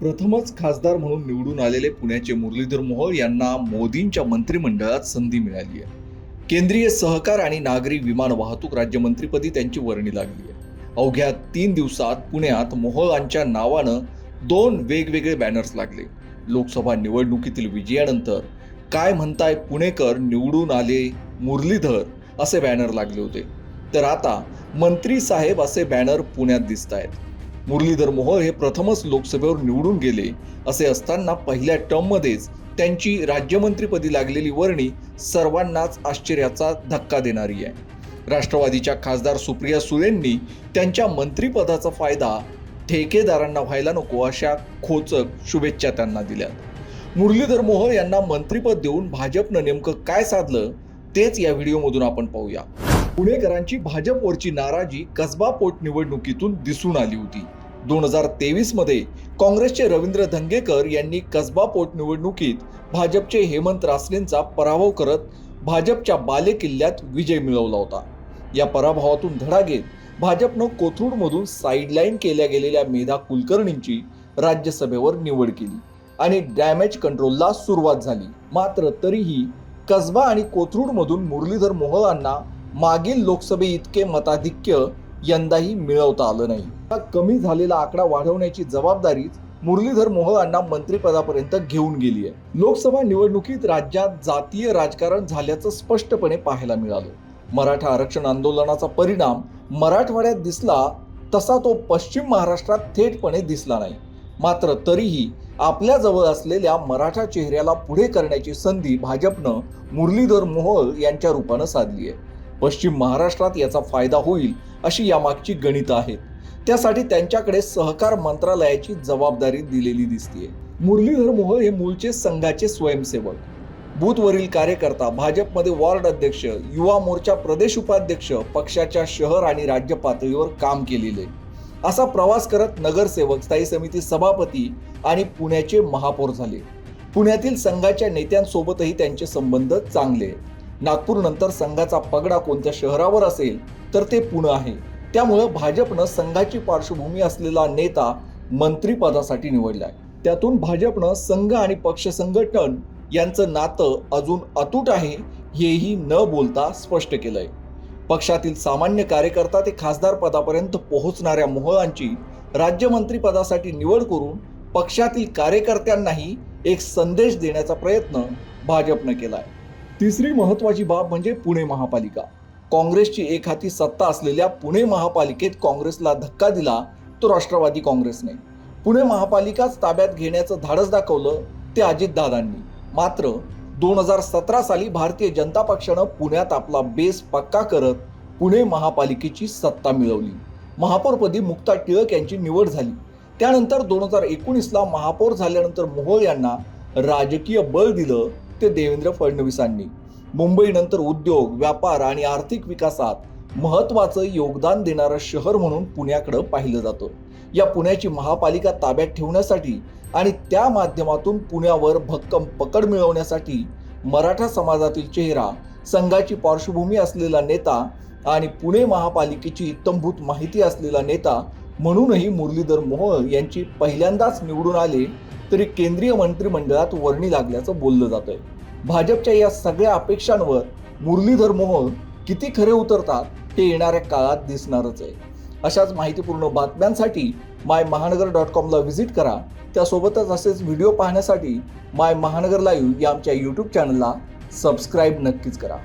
प्रथमच खासदार म्हणून निवडून आलेले पुण्याचे मुरलीधर मोहोळ यांना मोदींच्या मंत्रिमंडळात संधी मिळाली आहे. केंद्रीय सहकार आणि नागरी विमान वाहतूक राज्यमंत्रीपदी त्यांची वर्णी लागली आहे. अवघ्या तीन दिवसात पुण्यात मोहोळांच्या नावानं दोन वेगवेगळे बॅनर्स लागले. लोकसभा निवडणुकीतील विजयानंतर काय म्हणताय पुणेकर निवडून आले मुरलीधर असे बॅनर लागले होते. तर आता मंत्री साहेब असे बॅनर पुण्यात दिसत आहेत मुरलीधर मोहोळ हे प्रथमच लोकसभेवर निवडून गेले. असे असताना पहिल्या टर्ममध्येच त्यांची राज्यमंत्रीपदी लागलेली वर्णी सर्वांनाच आश्चर्याचा धक्का देणारी आहे. राष्ट्रवादीच्या खासदार सुप्रिया सुळेंनी त्यांच्या मंत्रिपदाचा फायदा ठेकेदारांना व्हायला नको अशा खोचक शुभेच्छा त्यांना दिल्यात. मुरलीधर मोहोळ यांना मंत्रिपद देऊन भाजपनं नेमकं काय साधलं तेच या व्हिडिओमधून आपण पाहूया. पुणेकरांची भाजपवरची नाराजी कसबा पोटनिवडणुकीतून दिसून आली होती. दोन हजार तेवीसमध्ये काँग्रेसचे रवींद्र धंगेकर यांनी कसबा पोटनिवडणुकीत भाजपचे हेमंत रासनेंचा पराभव करत भाजपच्या बालेकिल्ल्यात विजय मिळवला होता. या पराभवातून धडा घेत भाजपनं कोथरूडमधून साईडलाईन केल्या गेलेल्या मेधा कुलकर्णींची राज्यसभेवर निवड केली आणि डॅमेज कंट्रोलला सुरुवात झाली. मात्र तरीही कसबा आणि कोथरूडमधून मुरलीधर मोहोळांना मागील लोकसभे इतके मताधिक्य यंदाही मिळवता आलं नाही. हा कमी झालेला आकडा वाढवण्याची जबाबदारीच मुरलीधर मोहोळांना मंत्रिपदापर्यंत घेऊन गेली आहे. लोकसभा निवडणुकीत राज्यात जातीय राजकारण झाल्याचं स्पष्टपणे पाहायला मिळालं. मराठा आरक्षण आंदोलनाचा परिणाम मराठवाड्यात दिसला तसा तो पश्चिम महाराष्ट्रात थेटपणे दिसला नाही. मात्र तरीही आपल्या जवळ असलेल्या मराठा चेहऱ्याला पुढे करण्याची संधी भाजपनं मुरलीधर मोहोळ यांच्या रूपानं साधली आहे. पश्चिम महाराष्ट्रात याचा फायदा होईल अशी यामागची गणितं आहेत त्यासाठी त्यांच्याकडे सहकार मंत्रालयाची जबाबदारी दिलेली दिसतीये. मुरलीधर मोहोळ हे मूळचे संघाचे स्वयंसेवक. बूथवरील कार्यकर्ता भाजपमध्ये वॉर्ड अध्यक्ष युवा मोर्चा प्रदेश उपाध्यक्ष पक्षाच्या शहर आणि राज्य पातळीवर काम केलेले. असा प्रवास करत नगरसेवक स्थायी समिती सभापती आणि पुण्याचे महापौर झाले. पुण्यातील संघाच्या नेत्यांसोबतही त्यांचे संबंध चांगले. नागपूरनंतर नागपूर नंतर संघाचा पगडा कोणत्या शहरावर असेल तर ते पुणे आहे. त्यामुळं भाजपनं संघाची पार्श्वभूमी असलेला नेता मंत्रिपदासाठी निवडलाय. त्यातून भाजपनं संघ आणि पक्ष संघटन यांचं नातं अजून अतूट आहे हेही न बोलता स्पष्ट केलंय. पक्षातील सामान्य कार्यकर्ता ते खासदार पदापर्यंत पोहोचणाऱ्या मोहळांची राज्यमंत्री पदासाठी निवड करून पक्षातील कार्यकर्त्यांनाही एक संदेश देण्याचा प्रयत्न भाजपनं केलाय. तिसरी महत्वाची बाब म्हणजे पुणे महापालिका. काँग्रेसची एक हाती सत्ता असलेल्या पुणे महापालिकेत काँग्रेसला धक्का दिला तो राष्ट्रवादी काँग्रेसने. पुणे महापालिकाच ताब्यात घेण्याचं धाडस दाखवलं ते अजितदादांनी. मात्र दोन हजार सतरा साली भारतीय जनता पक्षानं पुण्यात आपला बेस पक्का करत पुणे महापालिकेची सत्ता मिळवली. महापौरपदी मुक्ता टिळक यांची निवड झाली. त्यानंतर दोन हजार एकोणीसला महापौर झाल्यानंतर मोहोळ यांना राजकीय बळ दिलं ते देवेंद्र फडणवीसांनी. मुंबईनंतर उद्योग व्यापार आणि आर्थिक विकासात महत्वाचं योगदान देणारं शहर म्हणून पुण्याकडं पाहिलं जातं. या पुण्याची महापालिका ताब्यात ठेवण्यासाठी आणि त्या माध्यमातून पुण्यावर भक्कम पकड मिळवण्यासाठी मराठा समाजातील चेहरा संघाची पार्श्वभूमी असलेला नेता आणि पुणे महापालिकेची इत्तंभूत माहिती असलेला नेता म्हणूनही मुरलीधर मोहोळ यांची पहिल्यांदाच निवडून आले तरी केंद्रीय मंत्रिमंडळात वर्णी लागल्याचं बोललं जातंय. भाजपच्या या सगळ्या अपेक्षांवर मुरलीधर मोहन किती खरे उतरतात ते येणाऱ्या काळात दिसणारच आहे. अशाच माहितीपूर्ण बातम्यांसाठी माय महानगर डॉट कॉमला व्हिजिट करा. त्यासोबतच असेच व्हिडिओ पाहण्यासाठी माय महानगर लाईव्ह या आमच्या यूट्यूब चॅनलला सबस्क्राईब नक्कीच करा.